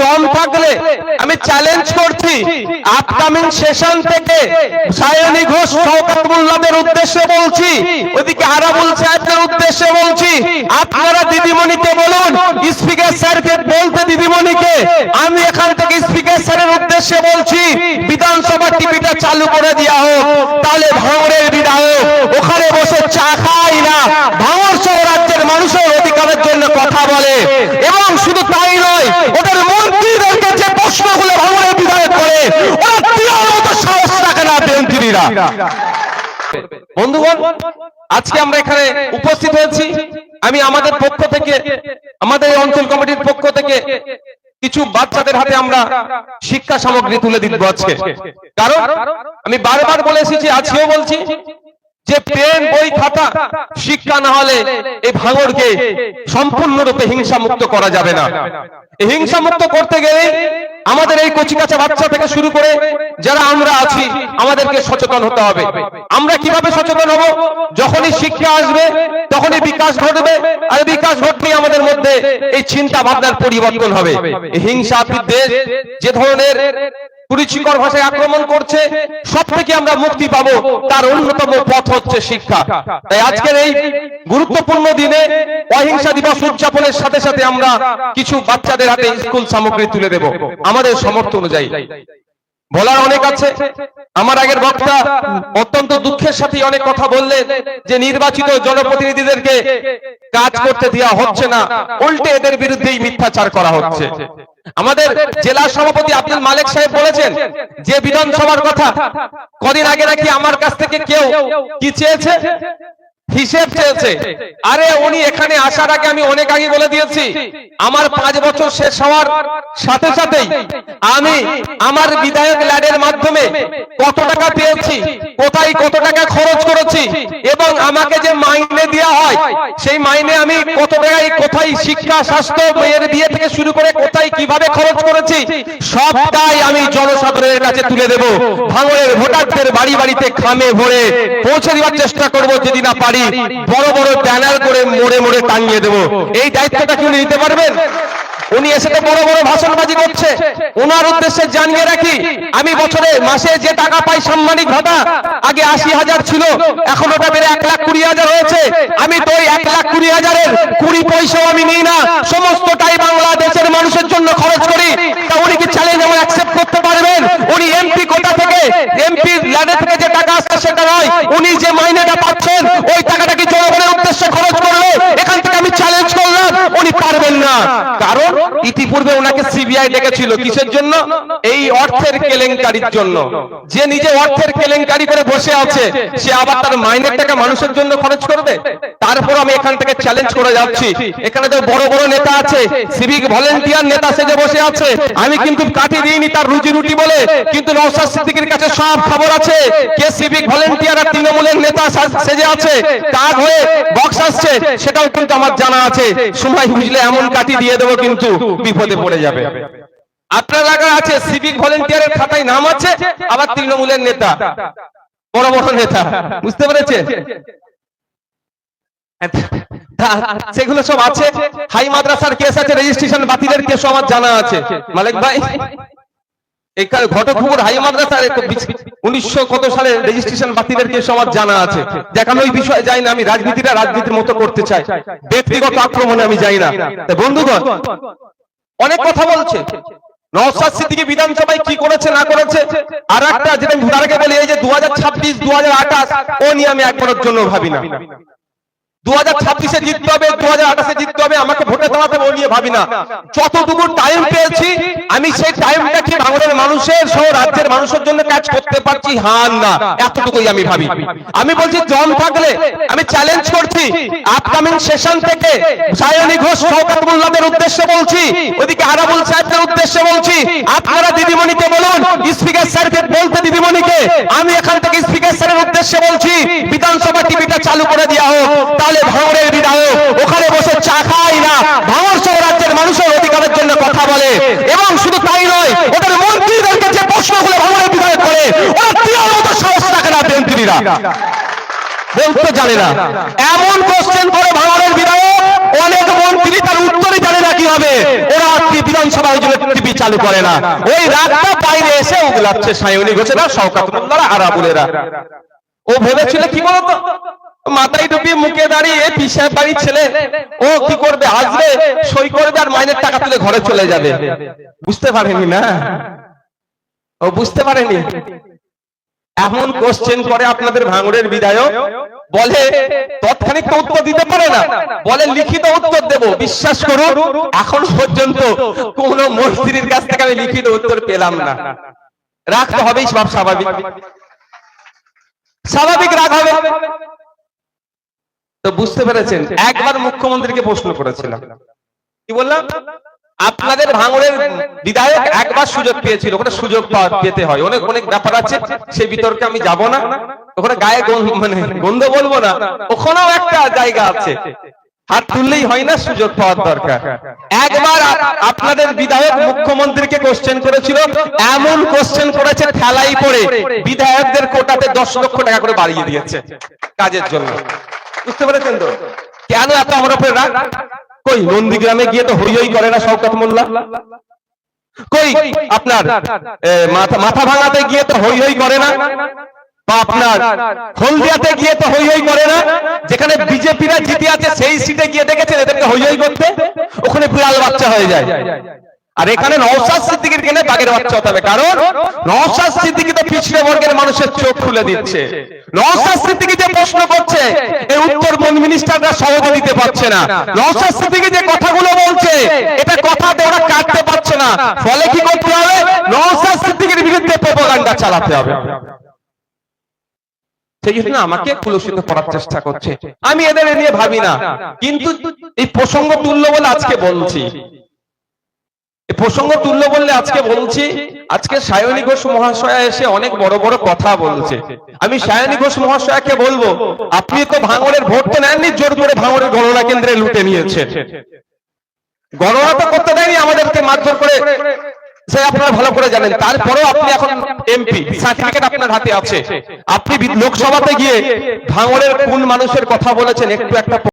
দম থাকলে আমি চ্যালেঞ্জ করছি। আপকামিং সেশন থেকে সায়নী ঘোষ, শওকত উদ্দেশ্যে বলছি, ওদিকে আরাবুল সাহেবদের উদ্দেশ্যে বলছি, আপনারা দিদিমণিকে বলুন স্পিকার স্যারকে বলতে দিদিমণিকে, আমি এখান থেকে স্পিকার স্যারের উদ্দেশ্যে বলছি বিধানসভা টিভিটা চালু করে দেওয়া হোক, তাহলে ভাঙড়ের বিধায়ক, ওখানে বসে চা খাই না। ভাঙড় সহ রাজ্যের মানুষের অধিকারের জন্য কথা বলে। এবং শুধু তাই নয়, ওদের মন্ত্রীদেরকে যে প্রশ্নগুলো ভাঙড়ের বন্ধুগণ, আজকে আমরা এখানে উপস্থিত হয়েছি। আমি আমাদের পক্ষ থেকে, আমাদের অঞ্চল কমিটির পক্ষ থেকে কিছু বাচ্চাদের হাতে আমরা শিক্ষা সামগ্রী তুলে দিব আজকে। কারণ, আমি বারবার বলে এসেছি, আজকেও বলছি যে পেন বই খাতা, শিক্ষা না হলে এই ভাঙড়কে সম্পূর্ণরূপে হিংসা মুক্ত করা যাবে না। হিংসা মুক্ত করতে গেলে আমাদের এই কচিকাচা বাচ্চা থেকে শুরু করে যারা আমরা আছি, আমাদেরকে সচেতন হতে হবে। আমরা কীভাবে সচেতন হব? যখনই শিক্ষা আসবে, তখনই বিকাশ ঘটবে, আর বিকাশ ঘটলেই আমাদের মধ্যে এই চিন্তা ভাবনার পরিবর্তন হবে। হিংসা বিদ্বেষ যে ধরনের কুরুচিকর ভাষায় আক্রমণ করছে সব থেকে আমরা মুক্তি পাবো, তার অন্যতম পথ হচ্ছে শিক্ষা। তাই আজকের এই গুরুত্বপূর্ণ দিনে অহিংসা দিবস উদযাপনের সাথে সাথে আমরা কিছু বাচ্চাদের হাতে স্কুল সামগ্রী তুলে দেব, আমাদের সমর্থ অনুযায়ী। বলার অনেক আছে। আমার আগের বক্তা অত্যন্ত দুঃখের সাথে অনেক কথা বললেন যে নির্বাচিত জনপ্রতিনিধিদেরকে কাজ করতে দেওয়া হচ্ছে না, উল্টে এদের বিরুদ্ধেই মিথ্যাচার করা হচ্ছে। আমাদের জেলা সভাপতি আব্দুল মালিক সাহেব বলেছেন যে বিধানসভার কথা, কদিন আগে নাকি আমার কাছ থেকে কেউ কি চেয়েছে? হিসেব চেয়েছে। আরে উনি এখানে আসার আগে আমি অনেক আগে বলে দিয়েছি, আমার পাঁচ বছর শেষ হওয়ার সাথে সাথেই আমি আমার বিধায়ক ল্যাডের মাধ্যমে কত টাকা পেয়েছি? কোথায় কত টাকা খরচ করেছি? এবং আমাকে যে মাইনে দেওয়া হয়, সেই মাইনে আমি কত টাকায়, কোথায় শিক্ষা, স্বাস্থ্য মেয়ের বিয়ে থেকে শুরু করে কোথায় কীভাবে খরচ করেছি, সবটাই আমি জনসাধারণের কাছে তুলে দেব। ভাঙড়ের ভোটারদের বাড়ি বাড়িতে খামে ভরে পৌঁছে দেওয়ার চেষ্টা করব যদি না পারি। বড় বড় ব্যানার করে মোড়ে মোড়ে টাঙিয়ে দেব। এই দায়িত্বটা কি নিতে পারবেন? উনি এসে তো বড় বড় ভাষণবাজি করছে। ওনার উদ্দেশ্যে জানিয়ে রাখি, আমি বছরে মাসে যে টাকা পাই সাম্মানিক ভাতা, আগে আশি হাজার ছিল, এখন ওটা বেড়ে এক লাখ কুড়ি হাজার হয়েছে। আমি তো ওই এক লাখ কুড়ি হাজারের কুড়ি পয়সাও আমি নিই না। সমস্তটাই বাংলাদেশের মানুষের জন্য খরচ করি। তা উনি কি চ্যালেঞ্জ আমার অ্যাকসেপ্ট করতে পারবেন উনি এমপি কোটা থেকে এমপি ল্যাডে থেকে যে টাকা আসছে সেটা নয় উনি যে মাইনেটা পাচ্ছেন ওই টাকাটা কি জনগণের উদ্দেশ্যে খরচ করবে এখান থেকে আমি চ্যালেঞ্জ করলাম উনি পারবেন না কারণ ইতিপূর্বে ওনাকে সিবিআই ডেকেছিল। কিসের জন্য? এই অর্থের কেলেঙ্কারির জন্য। যে নিজে অর্থের কেলেঙ্কারি করে বসে আছে, সে আবার তার মাইনের টাকা মানুষের জন্য খরচ করবে? তারপর আমি এখান থেকে চ্যালেঞ্জ করে যাচ্ছি। এখানে যে বড় বড় নেতা আছে সিভিক ভলেন্টিয়ার নেতা সেজে বসে আছে। আমি কিন্তু কাটি দিইনি তার রুজি রুটি বলে, কিন্তু নওশাদ সিদ্দিকীর কাছে সব খবর আছে। কে সিভিক ভলেন্টিয়ার আর তৃণমূলের নেতা সা- সেজে আছে, কাক হয়ে বক্স আসছে, সেটাও কিন্তু আমার জানা আছে। সময় বুঝলে এমন কাটি দিয়ে দেবো কিন্তু বিপদে পড়ে যাবে। আপনার এলাকায় আছে সিভিক ভলেন্টিয়ারের খাতায় নাম আছে, আবার তৃণমূলের নেতা। বড় বড় নেতা। বুঝতে পেরেছেন? সেগুলো সব আছে। হাই মাদ্রাসার কেস আছে রেজিস্ট্রেশন বাতিলের কেস আমার জানা আছে। মালিক ভাই আমি রাজনীতিটা রাজনীতির মতো করতে চাই। ব্যক্তিগত আক্রমণে আমি যাই না। বন্ধুগণ অনেক কথা বলছে। নওশাদ সিদ্দিকী বিধানসভায় কি করেছে না করেছে? আর একটা যেটা আমি তার বলি এই যে দু হাজার ছাব্বিশ দু হাজার আঠাশ ও নিয়ে আমি একবারের জন্য ভাবি না। দু হাজার ছাব্বিশে জিততে হবে দু হাজার আঠাশে জিততে হবে আমাকে ভোটে দাঁড়াতে হবে নিয়ে ভাবি না। যতটুকু টাইম পেয়েছি আমি সেই টাইমটাকে ভাঙড়ের মানুষের সহ রাজ্যের মানুষের জন্য কাজ করতে পারছি? হান না। এতটুকুই আমি ভাবি। আমি বলছি দম থাকলে আমি চ্যালেঞ্জ করছি। আপকামিং সেশন থেকে সায়নী ঘোষ শওকত উদ্দেশ্যে বলছি ওদিকে আরাবুল সাহেবদের উদ্দেশ্যে বলছি আপনারা দিদিমণিকে বলুন স্পিকার স্যারকে বলতে দিদিমণিকে। আমি এখান থেকে স্পিকার স্যারের উদ্দেশ্যে বলছি বিধানসভা টিভিটা চালু করে দেওয়া হোক। তাহলে ভাঙড়ের বিধায়ক, ওখানে বসে চা খাই না। ভাঙড় সহ রাজ্যের মানুষের অধিকারের জন্য কথা বলে। এবং শুধু তাই নয়, ওদের মন্ত্রীদেরকে যে প্রশ্নগুলো ভাঙড়ের বিধায়ক করে ওরা সাহস না বলতে জানে না। এমন কোশ্চেন করে ভাঙড়ের বিধায়ক, অনেক মন্ত্রী তার উত্তরে জানে না কি হবে ওরা কি বিধানসভা টিভি চালু করে না। ওই রাতটা বাইরে এসে উগলাচ্ছে সায়নী ঘোষেরা ও ভেবেছিল কি বলতো? মাথায় টুপি মুখে দাঁড়িয়ে পিসার বাড়ির ছেলে, ও কি করবে? আসবে, সই করবে আর মাইনের টাকা তুলে ঘরে চলে যাবে। বুঝতে পারেনি না? ও বুঝতে পারেনি? এমন কোশ্চেন করে আপনাদের ভাঙড়ের বিধায়ক, বলে, তৎক্ষণিক তো উত্তর দিতে পারে না। বলে, লিখিত উত্তর দেব, বিশ্বাস করুন, এখন পর্যন্ত কোন মন্ত্রীর কাছ থেকে আমি লিখিত উত্তর পেলাম না। রাখতে হবেই সব স্বাভাবিক। স্বাভাবিক রাগ হবে। তো বুঝতে পেরেছেন, একবার মুখ্যমন্ত্রীকে প্রশ্ন করেছিলাম। কি বললাম? আপনাদের ভাঙড়ের বিধায়ক একবার সুযোগ পেয়েছিল, ওখানে সুযোগ পেতে হয়। অনেক অনেক ব্যাপার আছে সেই বিতর্কে আমি যাব না। ওখানে গায়ে মানে গন্ধ বলব না, ওখানেও একটা জায়গা আছে। হাত তুললেই হয় না, সুযোগ পাওয়ার দরকার। একবার আপনাদের বিধায়ক মুখ্যমন্ত্রীকে কোশ্চেন করেছিল, এমন কোশ্চেন করেছে, ঠেলাই পড়ে বিধায়কদের কোটাতে দশ লক্ষ টাকা করে বাড়িয়ে দিয়েছে কাজের জন্য। বুঝতে পেরেছেন তো? কেন এত আমার উপরে রাগ? কই, নন্দীগ্রামে গিয়ে তো হই হই করে না শওকত মোল্লা? কই, আপনার মাথা ভাঙাতে গিয়ে তো হই হই করে না? আপনার, হলদিয়াতে গিয়ে তো হই হই করে না? যেখানে বিজেপিরা জিতে আছে, সেই সিটে গিয়ে দেখেছেন এদেরকে হই হই করতে? ওখানে বিড়াল বাচ্চা হয়ে যায়। আর এখানে নওশাদ সিদ্দিকির কেনে বাগের বাচ্চা হতে হবে। কারণ নওশাদ সিদ্দিকি তো পিছড়ে বর্গের মানুষের চোখ খুলে দিচ্ছে। নওশাদ সিদ্দিকি যে প্রশ্ন করছে এই উত্তর বন মিনিস্টাররা সহজে দিতে পারছে না। নওশাদ সিদ্দিকি যে কথাগুলো বলছে এটা কথাতে ওরা কাটতে পারছে না। ফলে কি করতে হবে? নওশাদ সিদ্দিকির বিরুদ্ধে প্রোপাগান্ডা চালাতে হবে। সেই জন্য আমাকে কুলসিত করার চেষ্টা করছে। আমি এদের নিয়ে ভাবি না। কিন্তু এই প্রসঙ্গ তুল্য বলে আজকে বলছি। প্রসঙ্গ তুল্য বললে আজকে বলছি, আজকে সায়নী ঘোষ মহাশয়া এসে অনেক বড় বড় কথা বলছে। আমি সায়নী ঘোষ মহাশয়াকে বলব, আপনি তো ভাঙড়ের ভোট তো নেননি, জোর করে ভাঙড়ের গণনা কেন্দ্রে লুটে নিয়েছে গণনা তো করতে দেয়নি, আমাদেরকে মারধর করে সে আপনারা ভালো করে জানেন। তারপরেও আপনি এখন এমপি, সার্টিফিকেট আপনার হাতে আছে। আপনি লোকসভাতে গিয়ে ভাঙড়ের কোন মানুষের কথা বলেছেন, একটু একটা